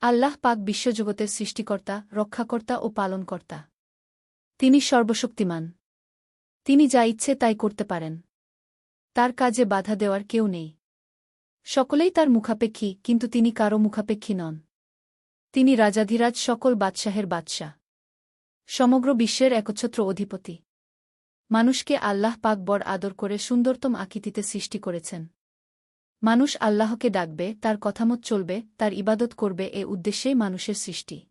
আল্লাহ পাক বিশ্বজগতের সৃষ্টিকর্তা, রক্ষাকর্তা ও পালনকর্তা। তিনি সর্বশক্তিমান। তিনি যা ইচ্ছে তাই করতে পারেন। তার কাজে বাধা দেওয়ার কেউ নেই। সকলেই তার মুখাপেক্ষী, কিন্তু তিনি কারও মুখাপেক্ষী নন। তিনি রাজাধিরাজ সকল বাদশাহের বাদশাহ। সমগ্র বিশ্বের একচ্ছত্র অধিপতি। মানুষকে আল্লাহ পাক বড় আদর করে সুন্দরতম আকৃতিতে সৃষ্টি করেছেন। মানুষ আল্লাহকে ডাকবে, তার কথামত চলবে, তার ইবাদত করবে এ উদ্দেশ্যেই মানুষের সৃষ্টি।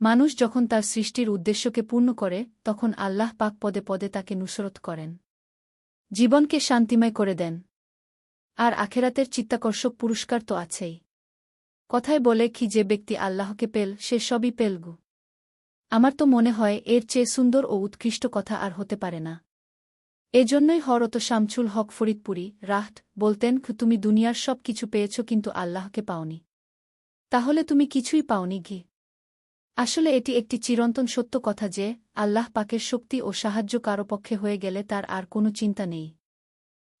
মানুষ যখন তার সৃষ্টির উদ্দেশ্যকে পূর্ণ করে, তখন আল্লাহ পাক পদে পদে তাকে নুসরত করেন। জীবনকে শান্তিময় করে দেন। আর আখেরাতের চিত্তাকর্ষক পুরস্কার তো আছেই। কথায় বলে, কি যে ব্যক্তি আল্লাহকে পেল, সে সবই পেলগু। আমার তো মনে হয়, এর চেয়ে সুন্দর ও উৎকৃষ্ট কথা আর হতে পারে না। এজন্যই হরত শামছুল হক ফরিদপুরি, রাহট, বলতেন তুমি দুনিয়ার সব কিছু পেয়েছ, কিন্তু আল্লাহকে পাওনি। তাহলে তুমি কিছুই পাওনি ঘি। আসলে এটি একটি চিরন্তন সত্য কথা যে, আল্লাহ পাকের শক্তি ও সাহায্য কারও পক্ষে হয়ে গেলে তার আর কোনো চিন্তা নেই।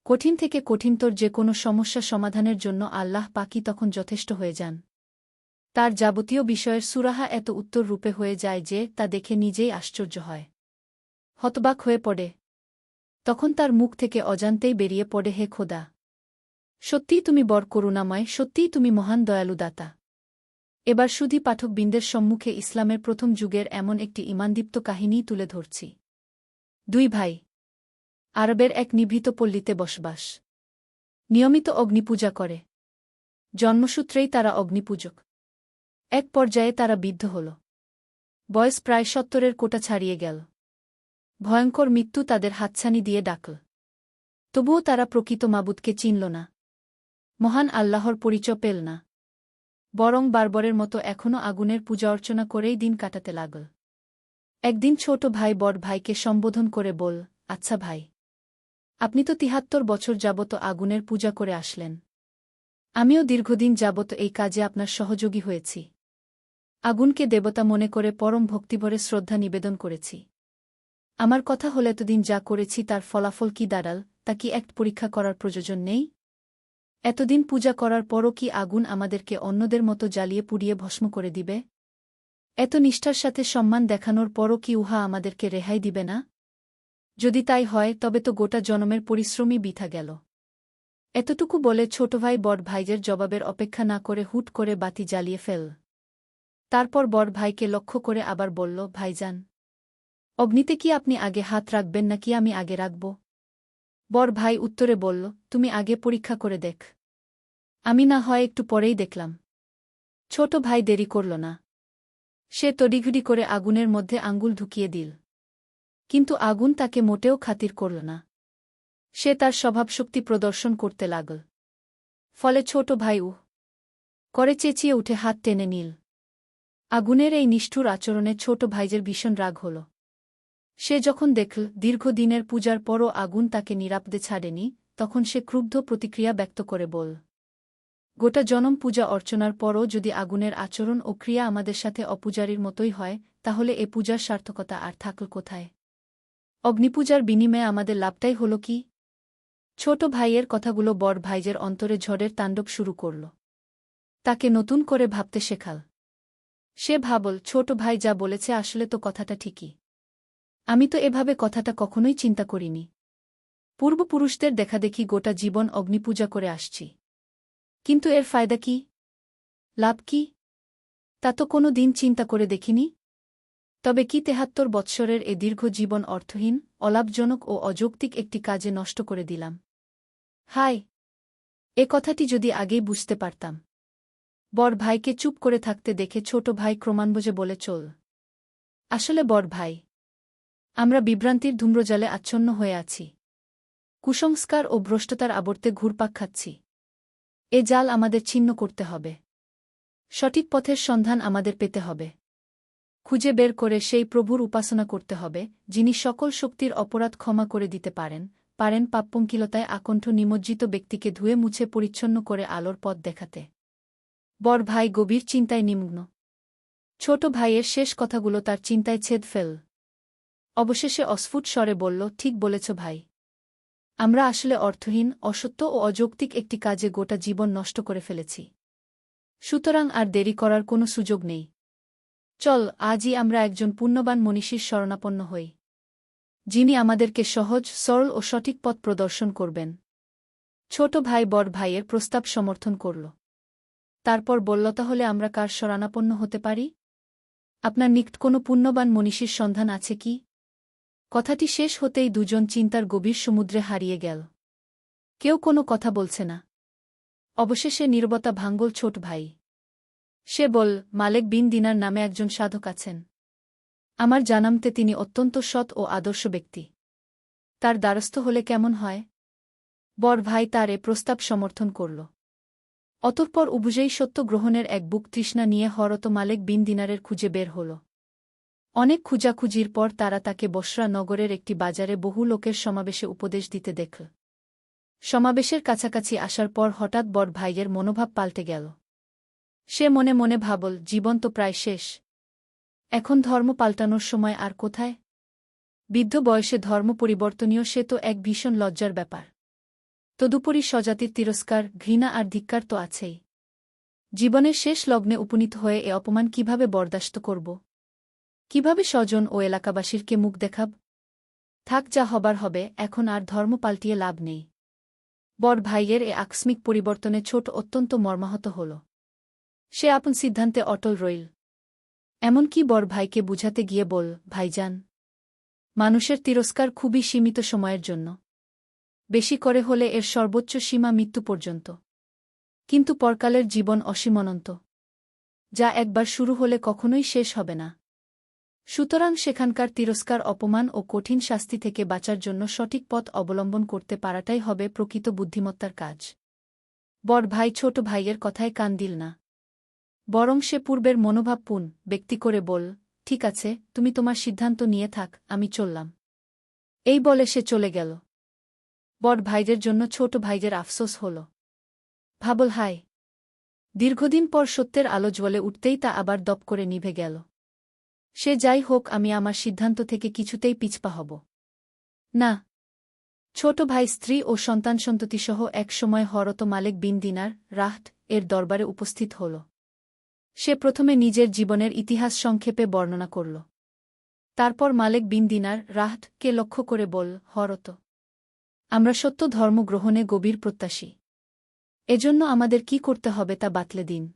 কঠিন থেকে কঠিনতর যে কোনো সমস্যা সমাধানের জন্য আল্লাহ পাকি তখন যথেষ্ট হয়ে যান। তার যাবতীয় বিষয়ের সুরাহা এত উত্তর রূপে হয়ে যায় যে, তা দেখে নিজেই আশ্চর্য হয়। হতবাক হয়ে পড়ে তখন তার মুখ থেকে অজান্তেই বেরিয়ে পড়ে, হে খোদা, সত্যিই তুমি বর করুণাময়, সত্যিই তুমি মহান দয়ালু দাতা এবার শুধু পাঠকবৃন্দের সম্মুখে ইসলামের প্রথম যুগের এমন একটি ইমানদীপ্ত কাহিনীই তুলে ধরছি। দুই ভাই, আরবের এক নিভৃত পল্লীতে বসবাস। নিয়মিত অগ্নিপূজা করে। জন্মসূত্রেই তারা অগ্নিপূজক। এক পর্যায়ে তারা বিদ্ধ হল। বয়স প্রায় সত্তরের কোটা ছাড়িয়ে গেল। ভয়ঙ্কর মৃত্যু তাদের হাতছানি দিয়ে ডাকল তবুও তারা প্রকৃত মাবুদকে চিনল না। মহান আল্লাহর পরিচয় পেল না। বরং বারবরের মতো এখনও আগুনের পূজা অর্চনা করেই দিন কাটাতে লাগল। একদিন ছোট ভাই বড় ভাইকে সম্বোধন করে বল আচ্ছা ভাই, আপনি তো তিহাত্তর বছর যাবত আগুনের পূজা করে আসলেন। আমিও দীর্ঘদিন যাবত এই কাজে আপনার সহযোগী হয়েছি। আগুনকে দেবতা মনে করে পরম ভক্তিভরে শ্রদ্ধা নিবেদন করেছি। আমার কথা হল এতদিন যা করেছি তার ফলাফল কি দাঁড়াল, তা কি এক পরীক্ষা করার প্রয়োজন নেই? এতদিন পূজা করার পরও কি আগুন আমাদেরকে অন্যদের মতো জ্বালিয়ে পুড়িয়ে ভস্ম করে দিবে? এত নিষ্ঠার সাথে সম্মান দেখানোর পরও কি উহা আমাদেরকে রেহাই দিবে না? যদি তাই হয়, তবে তো গোটা জনমের পরিশ্রমই বিথা গেল। এতটুকু বলে ছোট ভাই বড় ভাইজের জবাবের অপেক্ষা না করে হুট করে বাতি জ্বালিয়ে ফেল। তারপর বড় ভাইকে লক্ষ্য করে আবার বলল, ভাইজান অগ্নিতে কি আপনি আগে হাত রাখবেন নাকি আমি আগে রাখব? বড় ভাই উত্তরে বলল, তুমি আগে পরীক্ষা করে দেখ। আমি না হয় একটু পরেই দেখলাম। ছোট ভাই দেরি করল না। সে তড়িঘড়ি করে আগুনের মধ্যে আঙ্গুল ঢুকিয়ে দিল। কিন্তু আগুন তাকে মোটেও খাতির করল না। সে তার স্বভাবশক্তি প্রদর্শন করতে লাগল। ফলে ছোট ভাই উহ! করে চেঁচিয়ে উঠে হাত টেনে নিল। আগুনের এই নিষ্ঠুর আচরণে ছোট ভাইজের ভীষণ রাগ হল। সে যখন দেখল দীর্ঘদিনের পূজার পরও আগুন তাকে নিরাপদে ছাড়েনি, তখন সে ক্রুব্ধ প্রতিক্রিয়া ব্যক্ত করে বল, গোটা জনম পূজা অর্চনার পরও যদি আগুনের আচরণ ও ক্রিয়া আমাদের সাথে অপূজারীর মতোই হয়, তাহলে এ পূজার সার্থকতা আর থাকল কোথায়? অগ্নিপূজার বিনিময়ে আমাদের লাভটাই হল কি? ছোট ভাইয়ের কথাগুলো বড় ভাইজের অন্তরে ঝড়ের তাণ্ডব শুরু করল। তাকে নতুন করে ভাবতে শেখাল। সে ভাবল, ছোট ভাই যা বলেছে আসলে তো কথাটা ঠিকই। আমি তো এভাবে কথাটা কখনোই চিন্তা করিনি। পূর্বপুরুষদের দেখাদেখি গোটা জীবন অগ্নিপূজা করে আসছি। কিন্তু এর ফায়দা কি? লাভ কি? তা তো কোনো দিন চিন্তা করে দেখিনি। তবে কি তেহাত্তর বৎসরের এ দীর্ঘ জীবন অর্থহীন, অলাভজনক ও অযৌক্তিক একটি কাজে নষ্ট করে দিলাম। হাই এ কথাটি যদি আগেই বুঝতে পারতাম। বর ভাইকে চুপ করে থাকতে দেখে ছোট ভাই ক্রমান্বজে বলে, চল। আসলে বর ভাই আমরা বিভ্রান্তির ধূম্রজালে আচ্ছন্ন হয়ে আছি। কুসংস্কার ও ভ্রষ্টতার আবর্তে ঘুরপাক খাচ্ছি। এ জাল আমাদের ছিন্ন করতে হবে। সঠিক পথের সন্ধান আমাদের পেতে হবে। খুঁজে বের করে সেই প্রভুর উপাসনা করতে হবে, যিনি সকল শক্তির অপরাধ ক্ষমা করে দিতে পারেন পারেন পাপ্পঙ্কিলতায় আকণ্ঠ নিমজ্জিত ব্যক্তিকে ধুয়ে মুছে পরিচ্ছন্ন করে আলোর পথ দেখাতে। বড় ভাই গভীর চিন্তায় নিমগ্ন। ছোট ভাইয়ের শেষ কথাগুলো তার চিন্তায় ছেদ ফেল। অবশেষে অস্ফুট স্বরে বলল, ঠিক বলেছ ভাই। আমরা আসলে অর্থহীন, অসত্য ও অযৌক্তিক একটি কাজে গোটা জীবন নষ্ট করে ফেলেছি। সুতরাং আর দেরি করার কোনো সুযোগ নেই। চল, আজই আমরা একজন পুণ্যবান মনীষীর শরণাপন্ন হই। যিনি আমাদেরকে সহজ, সরল ও সঠিক পথ প্রদর্শন করবেন। ছোট ভাই বড় ভাইয়ের প্রস্তাব সমর্থন করল। তারপর বলল, তাহলে আমরা কার শরণাপন্ন হতে পারি? আপনার নিকট কোনো পুণ্যবান মনীষীর সন্ধান আছে কি? কথাটি শেষ হতেই দুজন চিন্তার গভীর সমুদ্রে হারিয়ে গেল। কেউ কোনো কথা বলছে না। অবশেষে নীরবতা ভাঙ্গল ছোট ভাই। সে বল, মালেক বিন দিনার নামে একজন সাধক আছেন। আমার জানামতে তিনি অত্যন্ত সৎ ও আদর্শ ব্যক্তি। তার দ্বারস্থ হলে কেমন হয়? বড় ভাই তার এ প্রস্তাব সমর্থন করল। অতঃপর উভুজেই সত্য গ্রহণের এক বুক তৃষ্ণা নিয়ে হরত মালেক বিন দিনারের খুঁজে বের হল। অনেক খুঁজাখুঁজির পর তারা তাকে বসরা নগরের একটি বাজারে বহু লোকের সমাবেশে উপদেশ দিতে দেখল। সমাবেশের কাছাকাছি আসার পর হঠাৎ বড় ভাইয়ের মনোভাব পাল্টে গেল। সে মনে মনে ভাবল, জীবন তো প্রায় শেষ। এখন ধর্ম পাল্টানোর সময় আর কোথায়? বৃদ্ধ বয়সে ধর্ম পরিবর্তনীয়, সে তো এক ভীষণ লজ্জার ব্যাপার। তদুপরি স্বজাতির তিরস্কার, ঘৃণা আর ধিক্কার তো আছেই। জীবনের শেষ লগ্নে উপনীত হয়ে এ অপমান কীভাবে বরদাস্ত করব? কীভাবে স্বজন ও এলাকাবাসীরকে মুখ দেখাব? থাক যা হবার হবে, এখন আর ধর্ম পাল্টিয়ে লাভ নেই। বড় ভাইয়ের এ আকস্মিক পরিবর্তনে ছোট অত্যন্ত মর্মাহত হল। সে আপন সিদ্ধান্তে অটল রইল। এমনকি বড় ভাইকে বুঝাতে গিয়ে বল, ভাইজান, মানুষের তিরস্কার খুবই সীমিত সময়ের জন্য। বেশি করে হলে এর সর্বোচ্চ সীমা মৃত্যু পর্যন্ত। কিন্তু পরকালের জীবন অসীমনন্ত যা একবার শুরু হলে কখনোই শেষ হবে না। সুতরাং সেখানকার তিরস্কার, অপমান ও কঠিন শাস্তি থেকে বাঁচার জন্য সঠিক পথ অবলম্বন করতে পারাটাই হবে প্রকৃত বুদ্ধিমত্তার কাজ। বড় ভাই, ছোট ভাইয়ের কথায় কান দিল না। বরং সে পূর্বের মনোভাব মনোভাবপূর্ণ ব্যক্তি করে বল ঠিক আছে, তুমি তোমার সিদ্ধান্ত নিয়ে থাক, আমি চললাম। এই বলে সে চলে গেল। বড় ভাইদের জন্য ছোট ভাইদের আফসোস হল। ভাবল, হায়, দীর্ঘদিন পর সত্যের আলো জ্বলে উঠতেই তা আবার দপ করে নিভে গেল। সে যাই হোক, আমি আমার সিদ্ধান্ত থেকে কিছুতেই পিছপা হব। না। ছোট ভাই, স্ত্রী ও সন্তান সন্ততি সন্ততিসহ একসময় হরত মালেক বিন দিনার রাহট এর দরবারে উপস্থিত হল। সে প্রথমে নিজের জীবনের ইতিহাস সংক্ষেপে বর্ণনা করল। তারপর মালেক বিন দিনার রাহটকে লক্ষ্য করে বল, হরত, আমরা সত্য ধর্ম গ্রহণে গভীর প্রত্যাশী। এজন্য আমাদের কি করতে হবে তা বাতলে দিন।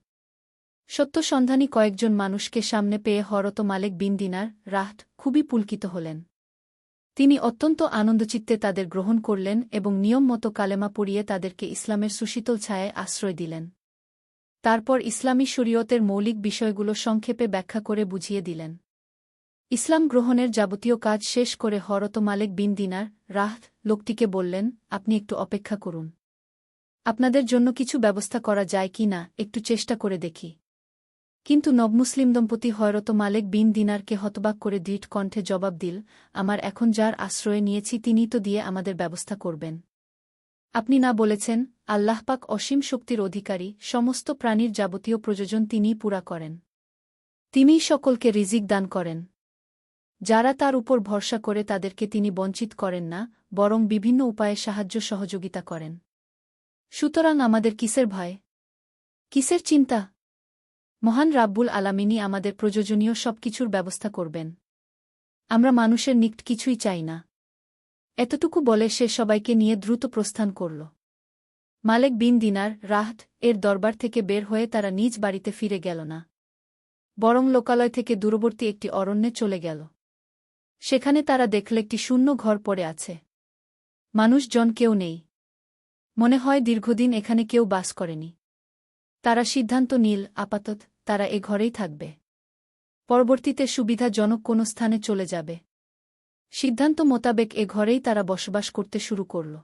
সত্যসন্ধানী কয়েকজন মানুষকে সামনে পেয়ে হরত মালেক বিন দিনার রাহট খুবই পুলকিত হলেন। তিনি অত্যন্ত আনন্দচিত্তে তাদের গ্রহণ করলেন এবং নিয়ম মতো কালেমা পড়িয়ে তাদেরকে ইসলামের সুশীতল ছায়ায় আশ্রয় দিলেন। তারপর ইসলামী শরীয়তের মৌলিক বিষয়গুলো সংক্ষেপে ব্যাখ্যা করে বুঝিয়ে দিলেন। ইসলাম গ্রহণের যাবতীয় কাজ শেষ করে হরত মালেক বিন দিনার রাহত লোকটিকে বললেন, আপনি একটু অপেক্ষা করুন। আপনাদের জন্য কিছু ব্যবস্থা করা যায় কি না, একটু চেষ্টা করে দেখি। কিন্তু নবমুসলিম দম্পতি হয়রত মালেক বিন দিনারকে হতবাক করে দৃঢ় কণ্ঠে জবাব দিল, আমার এখন যার আশ্রয়ে নিয়েছি তিনি তো দিয়ে আমাদের ব্যবস্থা করবেন। আপনি না বলেছেন আল্লাহপাক অসীম শক্তির অধিকারী, সমস্ত প্রাণীর যাবতীয় প্রয়োজন তিনিই পুরা করেন। তিনিই সকলকে রিজিক দান করেন। যারা তার উপর ভরসা করে তাদেরকে তিনি বঞ্চিত করেন না, বরং বিভিন্ন উপায়ে সাহায্য সহযোগিতা করেন। সুতরাং আমাদের কিসের ভয়? কিসের চিন্তা? মহান রাব্বুল আলামিনী আমাদের প্রয়োজনীয় সবকিছুর ব্যবস্থা করবেন। আমরা মানুষের নিকট কিছুই চাই না। এতটুকু বলে সে সবাইকে নিয়ে দ্রুত প্রস্থান করল। মালেক বিন দিনার রাহত এর দরবার থেকে বের হয়ে তারা নিজ বাড়িতে ফিরে গেল না। বরং লোকালয় থেকে দূরবর্তী একটি অরণ্যে চলে গেল। সেখানে তারা দেখল একটি শূন্য ঘর পড়ে আছে। মানুষজন কেউ নেই। মনে হয় দীর্ঘদিন এখানে কেউ বাস করেনি। তারা সিদ্ধান্ত নীল, আপাতত তারা এ ঘরেই থাকবে। পরবর্তীতে সুবিধাজনক কোনো স্থানে চলে যাবে। সিদ্ধান্ত মোতাবেক এ ঘরেই তারা বসবাস করতে শুরু করল।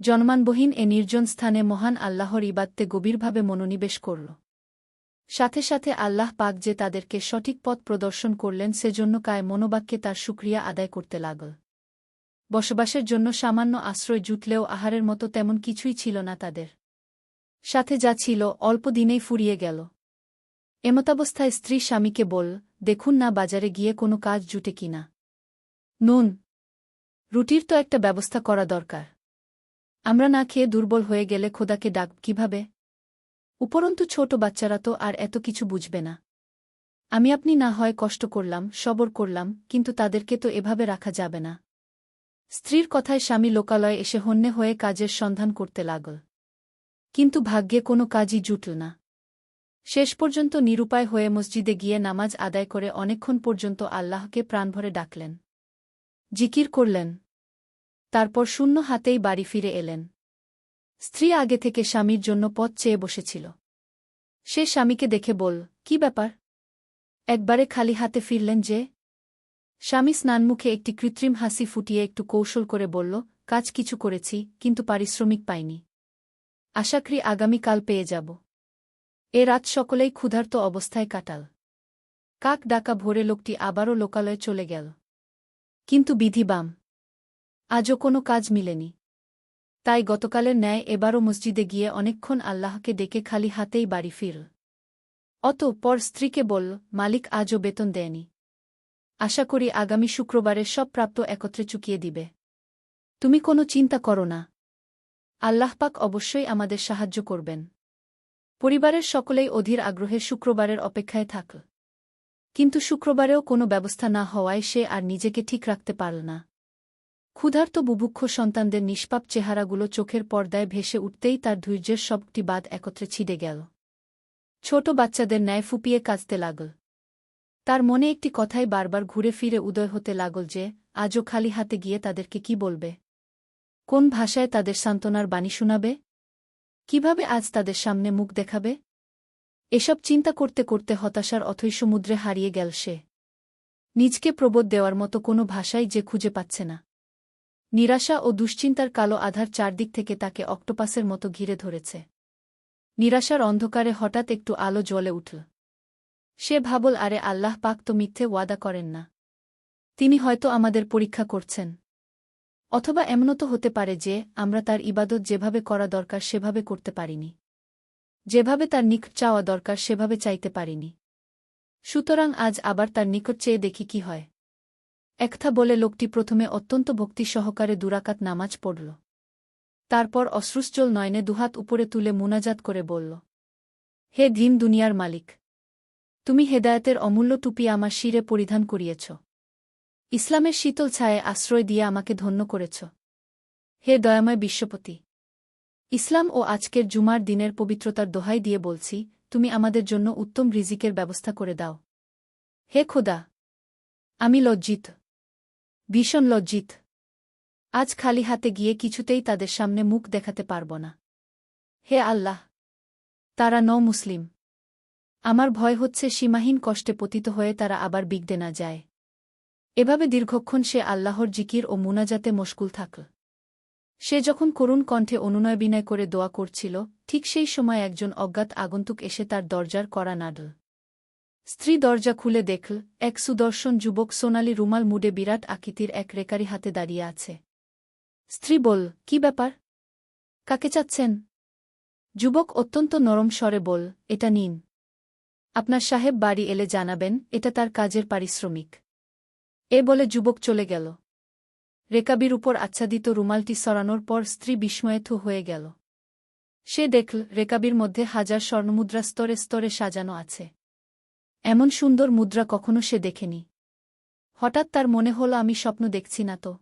জন্মানবহীন এ নির্জন স্থানে মহান আল্লাহর ইবাদতে গভীরভাবে মনোনিবেশ করল। সাথে সাথে আল্লাহ পাক যে তাদেরকে সঠিক পথ প্রদর্শন করলেন সেজন্য কায় মনোবাক্যে তার সুক্রিয়া আদায় করতে লাগল। বসবাসের জন্য সামান্য আশ্রয় জুটলেও আহারের মতো তেমন কিছুই ছিল না তাদের। সাথে যা ছিল অল্প দিনেই ফুরিয়ে গেল। এমতাবস্থায় স্ত্রী স্বামীকে বল, দেখুন না বাজারে গিয়ে কোনো কাজ জুটে কিনা নুন, রুটির তো একটা ব্যবস্থা করা দরকার। আমরা না খেয়ে দুর্বল হয়ে গেলে খোদাকে ডাক, কীভাবে? উপরন্তু ছোট বাচ্চারা তো আর এত কিছু বুঝবে না। আমি আপনি না হয় কষ্ট করলাম, সবর করলাম, কিন্তু তাদেরকে তো এভাবে রাখা যাবে না। স্ত্রীর কথায় স্বামী লোকালয়ে এসে হন্যে হয়ে কাজের সন্ধান করতে লাগল। কিন্তু ভাগ্যে কোনো কাজই জুটল না। শেষ পর্যন্ত নিরুপায় হয়ে মসজিদে গিয়ে নামাজ আদায় করে অনেকক্ষণ পর্যন্ত আল্লাহকে প্রাণভরে ডাকলেন। জিকির করলেন। তারপর শূন্য হাতেই বাড়ি ফিরে এলেন। স্ত্রী আগে থেকে স্বামীর জন্য পথ চেয়ে বসেছিল। সে স্বামীকে দেখে বল, কি ব্যাপার? একবারে খালি হাতে ফিরলেন যে, স্বামী স্নানমুখে একটি কৃত্রিম হাসি ফুটিয়ে একটু কৌশল করে বলল, কাজ কিছু করেছি, কিন্তু পারিশ্রমিক পাইনি। আশা করি আগামীকাল পেয়ে যাব। এ রাত সকলেই ক্ষুধার্ত অবস্থায় কাটাল। কাক ডাকা ভোরে লোকটি আবারও লোকালয়ে চলে গেল। কিন্তু বিধি বাম। আজও কোনো কাজ মিলেনি। তাই গতকালের ন্যায় এবারও মসজিদে গিয়ে অনেকক্ষণ আল্লাহকে ডেকে খালি হাতেই বাড়ি ফিরল অত পর স্ত্রীকে বলল মালিক আজও বেতন দেয়নি। আশা করি আগামী শুক্রবারের সব প্রাপ্ত একত্রে চুকিয়ে দিবে। তুমি কোনো চিন্তা করো না। আল্লাহপাক অবশ্যই আমাদের সাহায্য করবেন। পরিবারের সকলেই অধীর আগ্রহে শুক্রবারের অপেক্ষায় থাকল কিন্তু শুক্রবারেও কোনো ব্যবস্থা না হওয়ায় সে আর নিজেকে ঠিক রাখতে পারল না। ক্ষুধার্ত বুভুক্ষ সন্তানদের নিষ্পাপ চেহারাগুলো চোখের পর্দায় ভেসে উঠতেই তার ধৈর্যের সবটি বাদ একত্রে ছিঁড়ে গেল। ছোট বাচ্চাদের ন্যায় ফুপিয়ে কাঁচতে লাগল। তার মনে একটি কথাই বারবার ঘুরে ফিরে উদয় হতে লাগল যে, আজও খালি হাতে গিয়ে তাদেরকে কি বলবে? কোন ভাষায় তাদের সান্ত্বনার বাণী শোনাবে? কীভাবে আজ তাদের সামনে মুখ দেখাবে? এসব চিন্তা করতে করতে হতাশার অথৈ সমুদ্রে হারিয়ে গেল সে। নিজকে প্রবোধ দেওয়ার মতো কোনো ভাষাই যে খুঁজে পাচ্ছে না। নিরাশা ও দুশ্চিন্তার কালো আধার চারদিক থেকে তাকে অক্টোপাসের মতো ঘিরে ধরেছে। নিরাশার অন্ধকারে হঠাৎ একটু আলো জ্বলে উঠল। সে ভাবল, আরে আল্লাহ পাক তো মিথ্যে ওয়াদা করেন না। তিনি হয়তো আমাদের পরীক্ষা করছেন। অথবা এমনও তো হতে পারে যে, আমরা তার ইবাদত যেভাবে করা দরকার সেভাবে করতে পারিনি। যেভাবে তার নিকট চাওয়া দরকার সেভাবে চাইতে পারিনি। সুতরাং আজ আবার তার নিকট চেয়ে দেখি কি হয়। একথা বলে লোকটি প্রথমে অত্যন্ত ভক্তি সহকারে দুরাকাত নামাজ পড়ল। তারপর অশ্রুশ্চল নয়নে দুহাত উপরে তুলে মুনাজাত করে বলল, হে ধীম দুনিয়ার মালিক, তুমি হেদায়তের অমূল্য টুপি আমার শিরে পরিধান করিয়েছ। ইসলামের শীতল ছায়ে আশ্রয় দিয়ে আমাকে ধন্য করেছ। হে দয়াময় বিশ্বপতি! ইসলাম ও আজকের জুমার দিনের পবিত্রতার দোহাই দিয়ে বলছি, তুমি আমাদের জন্য উত্তম রিজিকের ব্যবস্থা করে দাও। হে খোদা! আমি লজ্জিত। ভীষণ লজ্জিত। আজ খালি হাতে গিয়ে কিছুতেই তাদের সামনে মুখ দেখাতে পারব না। হে আল্লাহ! তারা ন মুসলিম আমার ভয় হচ্ছে সীমাহীন কষ্টে পতিত হয়ে তারা আবার বিগড়ে না যায়। এভাবে দীর্ঘক্ষণ সে আল্লাহর জিকির ও মুনাজাতে মশগুল থাকল সে যখন করুণ কণ্ঠে অনুনয় বিনয় করে দোয়া করছিল, ঠিক সেই সময় একজন অজ্ঞাত আগন্তুক এসে তার দরজার করা নাডল। স্ত্রী দরজা খুলে দেখল, এক সুদর্শন যুবক সোনালি রুমাল মুডে বিরাট আকৃতির এক রেকারি হাতে দাঁড়িয়ে আছে। স্ত্রী বল কি ব্যাপার? কাকে চাচ্ছেন? যুবক অত্যন্ত নরম স্বরে বল এটা নিন। আপনার সাহেব বাড়ি এলে জানাবেন, এটা তার কাজের পারিশ্রমিক। এ বলে যুবক চলে গেল। রেকাবির উপর আচ্ছাদিত রুমালটি সরানোর পর স্ত্রী বিস্ময়ে থু হয়ে গেল। সে দেখল রেকাবির মধ্যে হাজার স্বর্ণমুদ্রা স্তরে স্তরে সাজানো আছে। এমন সুন্দর মুদ্রা কখনো সে দেখেনি। হঠাৎ তার মনে হল, আমি স্বপ্ন দেখছি না তো।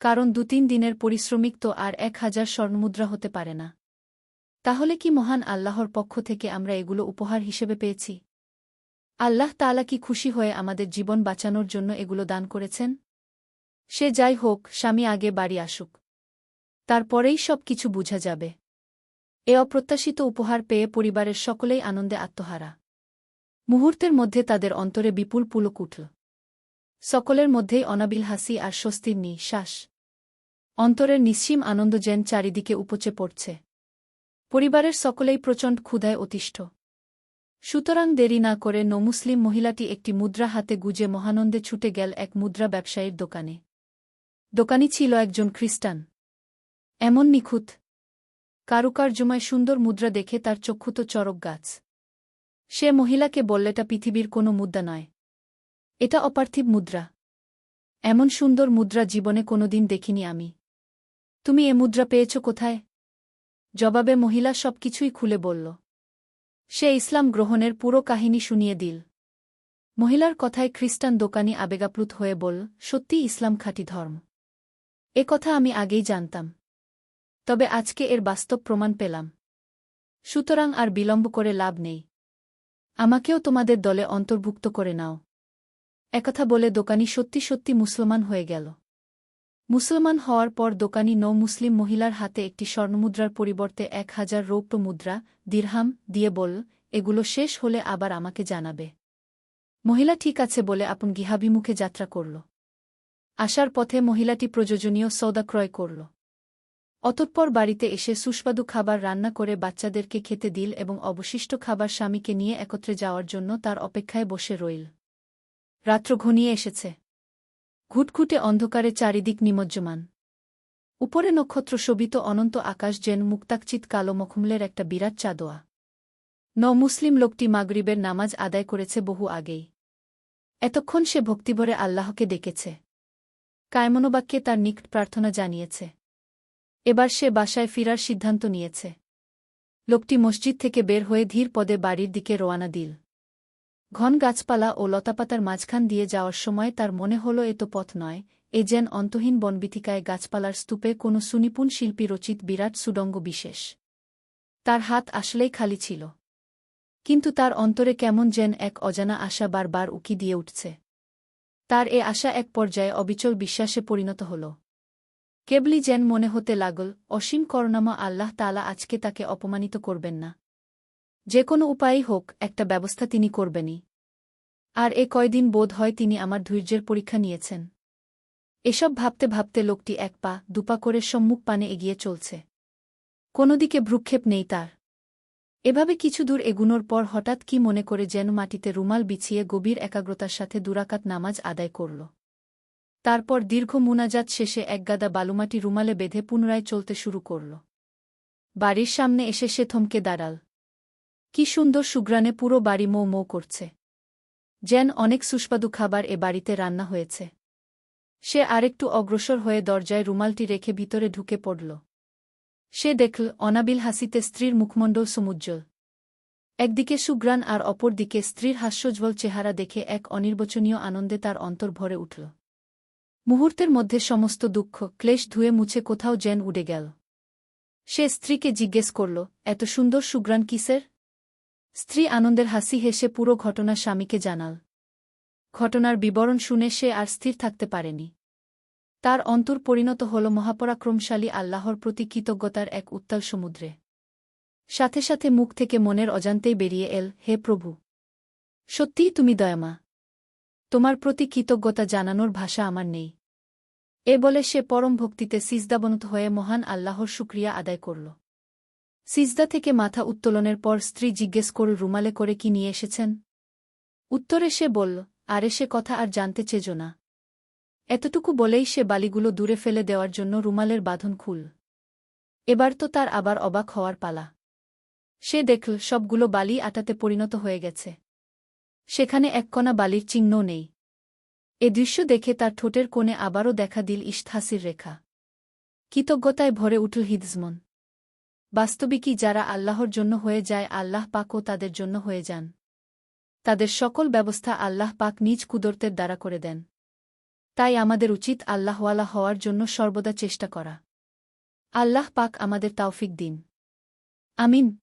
কারণ দু তিন দিনের পরিশ্রমিক তো আর এক হাজার স্বর্ণমুদ্রা হতে পারে না। তাহলে কি মহান আল্লাহর পক্ষ থেকে আমরা এগুলো উপহার হিসেবে পেয়েছি? আল্লাহ তালা কি খুশি হয়ে আমাদের জীবন বাঁচানোর জন্য এগুলো দান করেছেন? সে যাই হোক, স্বামী আগে বাড়ি আসুক। তারপরেই সব কিছু বুঝা যাবে। এ অপ্রত্যাশিত উপহার পেয়ে পরিবারের সকলেই আনন্দে আত্মহারা। মুহূর্তের মধ্যে তাদের অন্তরে বিপুল পুলক উঠল। সকলের মধ্যেই অনাবিল হাসি আর স্বস্তির নিঃশ্বাস। অন্তরের নিঃসীম আনন্দ যেন চারিদিকে উপচে পড়ছে। পরিবারের সকলেই প্রচণ্ড ক্ষুধায় অতিষ্ঠ। সুতরাং দেরি না করে নমুসলিম মহিলাটি একটি মুদ্রা হাতে গুজে মহানন্দে ছুটে গেল এক মুদ্রা ব্যবসায়ীর দোকানে। দোকানি ছিল একজন খ্রিস্টান। এমন নিখুঁত, কারুকার্যময় সুন্দর মুদ্রা দেখে তার চক্ষুত চরক গাছ। সে মহিলাকে বললেটা পৃথিবীর কোনো মুদ্রা নয়। এটা অপার্থিব মুদ্রা। এমন সুন্দর মুদ্রা জীবনে কোনোদিন দেখিনি আমি। তুমি এ মুদ্রা পেয়েছ কোথায়? জবাবে মহিলা সবকিছুই খুলে বলল সে ইসলাম গ্রহণের পুরো কাহিনী শুনিয়ে দিল। মহিলার কথায় খ্রিস্টান দোকানি আবেগাপ্লুত হয়ে বল, সত্যি ইসলাম খাঁটি ধর্ম? এ কথা আমি আগেই জানতাম। তবে আজকে এর বাস্তব প্রমাণ পেলাম। সুতরাং আর বিলম্ব করে লাভ নেই। আমাকেও তোমাদের দলে অন্তর্ভুক্ত করে নাও। একথা বলে দোকানি সত্যি সত্যি মুসলমান হয়ে গেল। মুসলমান হওয়ার পর দোকানি নৌ মুসলিম মহিলার হাতে একটি স্বর্ণমুদ্রার পরিবর্তে এক হাজার রৌপ্য মুদ্রা, দিরহাম, দিয়ে বল এগুলো শেষ হলে আবার আমাকে জানাবে। মহিলা, ঠিক আছে বলে আপন গিহাভিমুখে যাত্রা করল। আসার পথে মহিলাটি প্রয়োজনীয় সৌদা ক্রয় করল। অতঃপর বাড়িতে এসে সুস্বাদু খাবার রান্না করে বাচ্চাদেরকে খেতে দিল এবং অবশিষ্ট খাবার স্বামীকে নিয়ে একত্রে যাওয়ার জন্য তার অপেক্ষায় বসে রইল। রাত্র ঘনিয়ে এসেছে। ঘুটঘুটে অন্ধকারে চারিদিক নিমজ্জমান। উপরে নক্ষত্র শোভিত অনন্ত আকাশ যেন মুক্তাকচিত কালো মখমলের একটা বিরাট চাদোয়া। ন মুসলিম লোকটি মাগরিবের নামাজ আদায় করেছে বহু আগেই। এতক্ষণ সে ভক্তিভরে আল্লাহকে ডেকেছে। কায়মনোবাক্যে তার নিকট প্রার্থনা জানিয়েছে। এবার সে বাসায় ফিরার সিদ্ধান্ত নিয়েছে। লোকটি মসজিদ থেকে বের হয়ে ধীর পদে বাড়ির দিকে রোয়ানা দিল। ঘন গাছপালা ও লতাপাতার মাঝখান দিয়ে যাওয়ার সময় তার মনে হল এ তো পথ নয়, এ যেন অন্তহীন বনবিথিকায় গাছপালার স্তূপে কোনো সুনিপুণ শিল্পী রচিত বিরাট সুডঙ্গ বিশেষ। তার হাত আসলেই খালি ছিল। কিন্তু তার অন্তরে কেমন যেন এক অজানা আশা বারবার উকি দিয়ে উঠছে। তার এ আশা এক পর্যায়ে অবিচল বিশ্বাসে পরিণত হল। কেবলি যেন মনে হতে লাগল, অসীম করুণামা আল্লাহ তালা আজকে তাকে অপমানিত করবেন না। যে কোনো উপায়ই হোক, একটা ব্যবস্থা তিনি করবেনই। আর এ কয়দিন বোধ হয় তিনি আমার ধৈর্যের পরীক্ষা নিয়েছেন। এসব ভাবতে ভাবতে লোকটি এক পা দুপা করে সম্মুখ পানে এগিয়ে চলছে। কোনো দিকে ভ্রুক্ষেপ নেই তার। এভাবে কিছু দূর এগুনোর পর হঠাৎ কি মনে করে যেন মাটিতে রুমাল বিছিয়ে গভীর একাগ্রতার সাথে দুরাকাত নামাজ আদায় করল। তারপর দীর্ঘ মুনাজাত শেষে একগাদা বালুমাটি রুমালে বেঁধে পুনরায় চলতে শুরু করল। বাড়ির সামনে এসে সে থমকে দাঁড়াল। কি সুন্দর সুগ্রানে পুরো বাড়ি মৌ মৌ করছে। যেন অনেক সুস্বাদু খাবার এ বাড়িতে রান্না হয়েছে। সে আরেকটু অগ্রসর হয়ে দরজায় রুমালটি রেখে ভিতরে ঢুকে পড়ল। সে দেখল অনাবিল হাসিতে স্ত্রীর মুখমণ্ডল সমুজ্জ্বল। একদিকে সুগ্রাণ আর অপর দিকে স্ত্রীর হাস্যোজ্জ্বল চেহারা দেখে এক অনির্বচনীয় আনন্দে তার অন্তর ভরে উঠল। মুহূর্তের মধ্যে সমস্ত দুঃখ, ক্লেশ ধুয়ে মুছে কোথাও জেন উড়ে গেল। সে স্ত্রীকে জিজ্ঞেস করল, এত সুন্দর সুগ্রাণ কিসের? স্ত্রী আনন্দের হাসি হেসে পুরো ঘটনা স্বামীকে জানাল। ঘটনার বিবরণ শুনে সে আর স্থির থাকতে পারেনি। তার অন্তর পরিণত হল মহাপরাক্রমশালী আল্লাহর প্রতি কৃতজ্ঞতার এক উত্তাল সমুদ্রে। সাথে সাথে মুখ থেকে মনের অজান্তেই বেরিয়ে এল, হে প্রভু, সত্যিই তুমি দয়ামা। তোমার প্রতি কৃতজ্ঞতা জানানোর ভাষা আমার নেই। এ বলে সে পরম ভক্তিতে সিজদাবনত হয়ে মহান আল্লাহর শুক্রিয়া আদায় করল। সিজদা থেকে মাথা উত্তোলনের পর স্ত্রী জিজ্ঞেস করল রুমালে করে কি নিয়ে এসেছেন? উত্তরে সে বলল, আরে সে কথা আর জানতে চেজ না। এতটুকু বলেই সে বালিগুলো দূরে ফেলে দেওয়ার জন্য রুমালের বাঁধন খুল। এবার তো তার আবার অবাক হওয়ার পালা। সে দেখল, সবগুলো বালি আটাতে পরিণত হয়ে গেছে। সেখানে এককণা বালির চিহ্ন নেই। এ দৃশ্য দেখে তার ঠোঁটের কোণে আবারও দেখা দিল ইশতহাসির রেখা। কৃতজ্ঞতায় ভরে উঠল হিদজমন। বাস্তবিকই যারা আল্লাহর জন্য হয়ে যায়, আল্লাহ পাকও তাদের জন্য হয়ে যান। তাদের সকল ব্যবস্থা আল্লাহ পাক নিজ কুদরতের দ্বারা করে দেন। তাই আমাদের উচিত আল্লাহওয়ালা হওয়ার জন্য সর্বদা চেষ্টা করা। আল্লাহ পাক আমাদের তাওফিক দিন। আমিন।